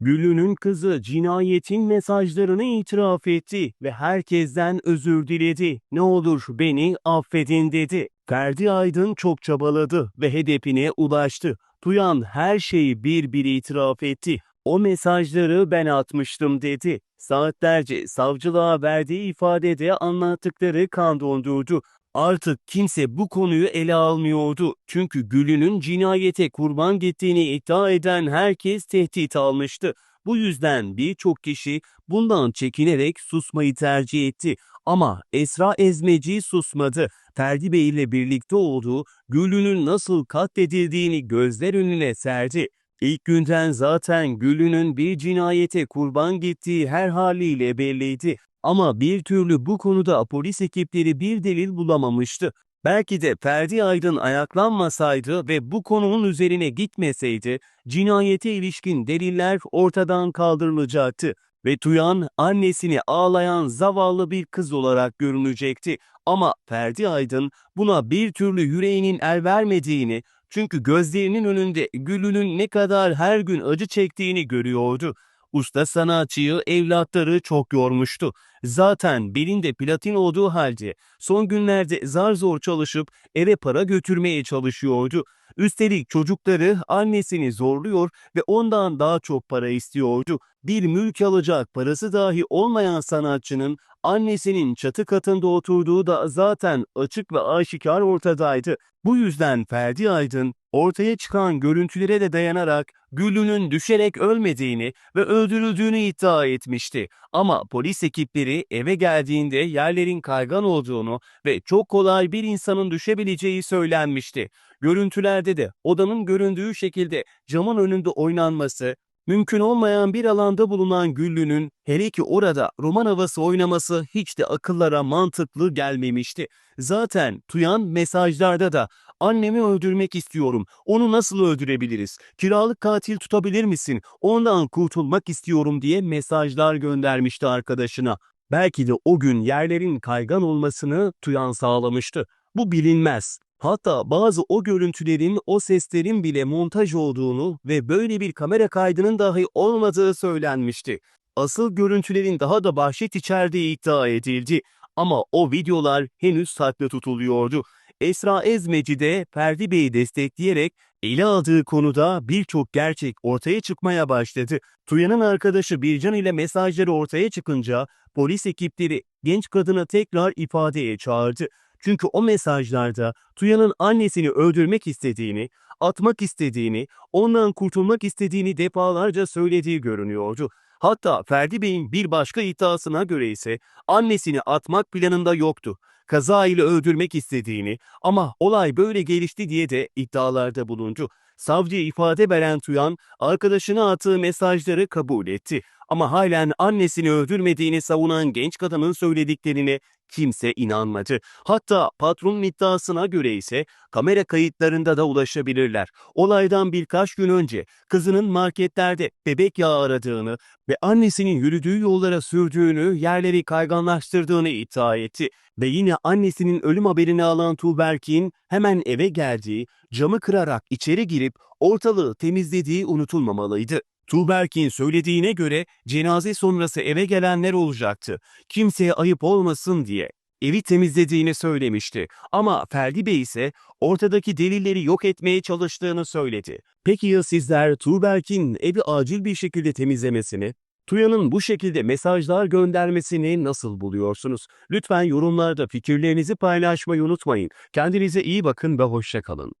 Güllü'nün kızı cinayetin mesajlarını itiraf etti ve herkesten özür diledi. Ne olur beni affedin dedi. Ferdi Aydın çok çabaladı ve hedefine ulaştı. Duyan her şeyi bir bir itiraf etti. O mesajları ben atmıştım dedi. Saatlerce savcılığa verdiği ifadede anlattıkları kan dondurdu. Artık kimse bu konuyu ele almıyordu. Çünkü Gül'ünün cinayete kurban gittiğini iddia eden herkes tehdit almıştı. Bu yüzden birçok kişi bundan çekinerek susmayı tercih etti. Ama Esra Ezmeci susmadı. Ferdi Bey ile birlikte olduğu Güllü'nün nasıl katledildiğini gözler önüne serdi. İlk günden zaten Güllü'nün bir cinayete kurban gittiği her haliyle belliydi. Ama bir türlü bu konuda polis ekipleri bir delil bulamamıştı. Belki de Ferdi Aydın ayaklanmasaydı ve bu konunun üzerine gitmeseydi, cinayete ilişkin deliller ortadan kaldırılacaktı ve Tuyan annesini ağlayan zavallı bir kız olarak görünecekti. Ama Ferdi Aydın buna bir türlü yüreğinin el vermediğini, çünkü gözlerinin önünde Güllü'nün ne kadar her gün acı çektiğini görüyordu. Usta sanatçıyı evlatları çok yormuştu. Zaten belinde platin olduğu halde son günlerde zar zor çalışıp eve para götürmeye çalışıyordu. Üstelik çocukları annesini zorluyor ve ondan daha çok para istiyordu. Bir mülk alacak parası dahi olmayan sanatçının annesinin çatı katında oturduğu da zaten açık ve aşikar ortadaydı. Bu yüzden Ferdi Aydın ortaya çıkan görüntülere de dayanarak Güllü'nün düşerek ölmediğini ve öldürüldüğünü iddia etmişti. Ama polis ekipleri eve geldiğinde yerlerin kaygan olduğunu ve çok kolay bir insanın düşebileceği söylenmişti. Görüntülerde de odanın göründüğü şekilde camın önünde oynanması, mümkün olmayan bir alanda bulunan Güllü'nün hele ki orada roman havası oynaması hiç de akıllara mantıklı gelmemişti. Zaten Tuyan mesajlarda da annemi öldürmek istiyorum, onu nasıl öldürebiliriz, kiralık katil tutabilir misin, ondan kurtulmak istiyorum diye mesajlar göndermişti arkadaşına. Belki de o gün yerlerin kaygan olmasını Tuyan sağlamıştı. Bu bilinmez. Hatta bazı o görüntülerin, o seslerin bile montaj olduğunu ve böyle bir kamera kaydının dahi olmadığı söylenmişti. Asıl görüntülerin daha da bahşet içerdiği iddia edildi. Ama o videolar henüz saklı tutuluyordu. Esra Ezmeci de Ferdi Bey'i destekleyerek ele aldığı konuda birçok gerçek ortaya çıkmaya başladı. Tuyan'ın arkadaşı Bircan ile mesajları ortaya çıkınca polis ekipleri genç kadını tekrar ifadeye çağırdı. Çünkü o mesajlarda Tuya'nın annesini öldürmek istediğini, atmak istediğini, ondan kurtulmak istediğini defalarca söylediği görünüyordu. Hatta Ferdi Bey'in bir başka iddiasına göre ise annesini atmak planında yoktu. Kaza ile öldürmek istediğini ama olay böyle gelişti diye de iddialarda bulundu. Savcıya ifade veren Tuyan, arkadaşına attığı mesajları kabul etti. Ama halen annesini öldürmediğini savunan genç kadının söylediklerine kimse inanmadı. Hatta patronun iddiasına göre ise kamera kayıtlarında da ulaşabilirler. Olaydan birkaç gün önce kızının marketlerde bebek yağı aradığını ve annesinin yürüdüğü yollara sürdüğünü, yerleri kayganlaştırdığını iddia etti. Ve yine annesinin ölüm haberini alan Tuğberk'in hemen eve geldiği, camı kırarak içeri girip ortalığı temizlediği unutulmamalıydı. Tuğberk'in söylediğine göre cenaze sonrası eve gelenler olacaktı. Kimseye ayıp olmasın diye evi temizlediğini söylemişti. Ama Ferdi Bey ise ortadaki delilleri yok etmeye çalıştığını söyledi. Peki ya sizler Tuğberk'in evi acil bir şekilde temizlemesini, Tuya'nın bu şekilde mesajlar göndermesini nasıl buluyorsunuz? Lütfen yorumlarda fikirlerinizi paylaşmayı unutmayın. Kendinize iyi bakın ve hoşça kalın.